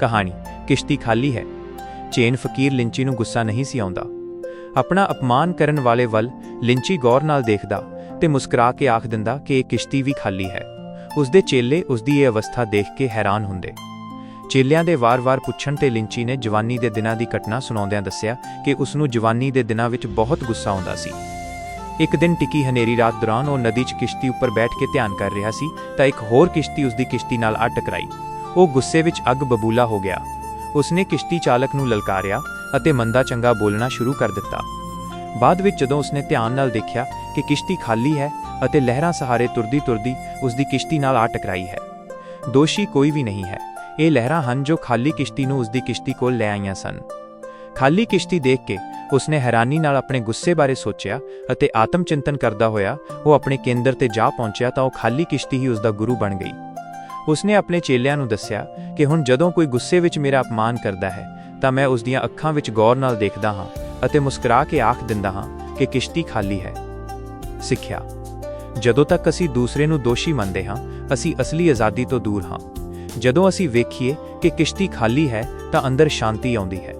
ਕਹਾਣੀ, ਕਿਸ਼ਤੀ ਖਾਲੀ ਹੈ। ਚੇਨ ਫਕੀਰ ਲਿੰਚੀ ਨੂੰ ਗੁੱਸਾ ਨਹੀਂ ਸੀ ਆਉਂਦਾ। ਆਪਣਾ ਅਪਮਾਨ ਕਰਨ ਵਾਲੇ ਵੱਲ ਲਿੰਚੀ ਗੌਰ ਨਾਲ ਦੇਖਦਾ ਤੇ ਮੁਸਕਰਾ ਕੇ ਆਖ ਦਿੰਦਾ ਕਿ ਇਹ ਕਿਸ਼ਤੀ ਵੀ ਖਾਲੀ ਹੈ। ਉਸਦੇ ਚੇਲੇ ਉਸਦੀ ਇਹ ਅਵਸਥਾ ਦੇਖ ਕੇ ਹੈਰਾਨ ਹੁੰਦੇ। ਚੇਲਿਆਂ ਦੇ ਵਾਰ-ਵਾਰ ਪੁੱਛਣ ਤੇ ਲਿੰਚੀ ਨੇ ਜਵਾਨੀ ਦੇ ਦਿਨਾਂ ਦੀ ਘਟਨਾ ਸੁਣਾਉਂਦਿਆਂ ਦੱਸਿਆ ਕਿ ਉਸ ਨੂੰ ਜਵਾਨੀ ਦੇ ਦਿਨਾਂ ਵਿੱਚ ਬਹੁਤ ਗੁੱਸਾ ਆਉਂਦਾ ਸੀ। ਇੱਕ ਦਿਨ ਟਿੱਕੀ ਹਨੇਰੀ ਰਾਤ ਦੌਰਾਨ ਉਹ ਨਦੀ 'ਚ ਕਿਸ਼ਤੀ ਉੱਪਰ ਬੈਠ ਕੇ ਧਿਆਨ ਕਰ ਰਿਹਾ ਸੀ ਤਾਂ ਇੱਕ ਹੋਰ ਕਿਸ਼ਤੀ ਉਸ ਦੀ ਕਿਸ਼ਤੀ ਨਾਲ ਆ ਟਕਰਾਈ ਉਹ ਗੁੱਸੇ ਵਿੱਚ ਅੱਗ ਬਬੂਲਾ ਹੋ ਗਿਆ। ਉਸਨੇ ਕਿਸ਼ਤੀ ਚਾਲਕ ਨੂੰ ਲਲਕਾਰਿਆ ਅਤੇ ਮੰਦਾ ਚੰਗਾ ਬੋਲਣਾ ਸ਼ੁਰੂ ਕਰ ਦਿੱਤਾ। ਬਾਅਦ ਵਿੱਚ ਜਦੋਂ ਉਸਨੇ ਧਿਆਨ ਨਾਲ ਦੇਖਿਆ ਕਿ ਕਿਸ਼ਤੀ ਖਾਲੀ ਹੈ ਅਤੇ ਲਹਿਰਾਂ ਸਹਾਰੇ ਤੁਰਦੀ ਤੁਰਦੀ ਉਸਦੀ ਕਿਸ਼ਤੀ ਨਾਲ ਆ ਟਕਰਾਈ ਹੈ, ਦੋਸ਼ੀ ਕੋਈ ਵੀ ਨਹੀਂ ਹੈ। ਇਹ ਲਹਿਰਾਂ ਹਨ ਜੋ ਖਾਲੀ ਕਿਸ਼ਤੀ ਨੂੰ ਉਸਦੀ ਕਿਸ਼ਤੀ ਕੋਲ ਲੈ ਆਈਆਂ ਸਨ। ਖਾਲੀ ਕਿਸ਼ਤੀ ਦੇਖ ਕੇ ਉਸਨੇ ਹੈਰਾਨੀ ਨਾਲ ਆਪਣੇ ਗੁੱਸੇ ਬਾਰੇ ਸੋਚਿਆ ਅਤੇ ਆਤਮ ਚਿੰਤਨ ਕਰਦਾ ਹੋਇਆ ਉਹ ਆਪਣੇ ਕੇਂਦਰ ਤੇ ਜਾ ਪਹੁੰਚਿਆ ਤਾਂ ਉਹ ਖਾਲੀ ਕਿਸ਼ਤੀ ਹੀ ਉਸਦਾ ਗੁਰੂ ਬਣ ਗਈ। ਉਸਨੇ ਆਪਣੇ ਚੇਲਿਆਂ ਨੂੰ ਦੱਸਿਆ ਕਿ ਹੁਣ ਜਦੋਂ ਕੋਈ ਗੁੱਸੇ ਵਿੱਚ ਮੇਰਾ ਅਪਮਾਨ ਕਰਦਾ ਹੈ, ਤਾਂ ਮੈਂ ਉਸ ਦੀਆਂ ਅੱਖਾਂ ਵਿੱਚ ਗੌਰ ਨਾਲ ਦੇਖਦਾ ਹਾਂ ਅਤੇ ਮੁਸਕਰਾ ਕੇ ਆਖ ਦਿੰਦਾ ਹਾਂ ਕਿ ਕਿਸ਼ਤੀ ਖਾਲੀ ਹੈ। ਸਿੱਖਿਆ, ਜਦੋਂ ਤੱਕ ਅਸੀਂ ਦੂਸਰੇ ਨੂੰ ਦੋਸ਼ੀ ਮੰਨਦੇ ਹਾਂ, ਅਸੀਂ ਅਸਲੀ ਆਜ਼ਾਦੀ ਤੋਂ ਦੂਰ ਹਾਂ। ਜਦੋਂ ਅਸੀਂ ਵੇਖੀਏ ਕਿ ਕਿਸ਼ਤੀ ਖਾਲੀ ਹੈ, ਤਾਂ ਅੰਦਰ ਸ਼ਾਂਤੀ ਆਉਂਦੀ ਹੈ।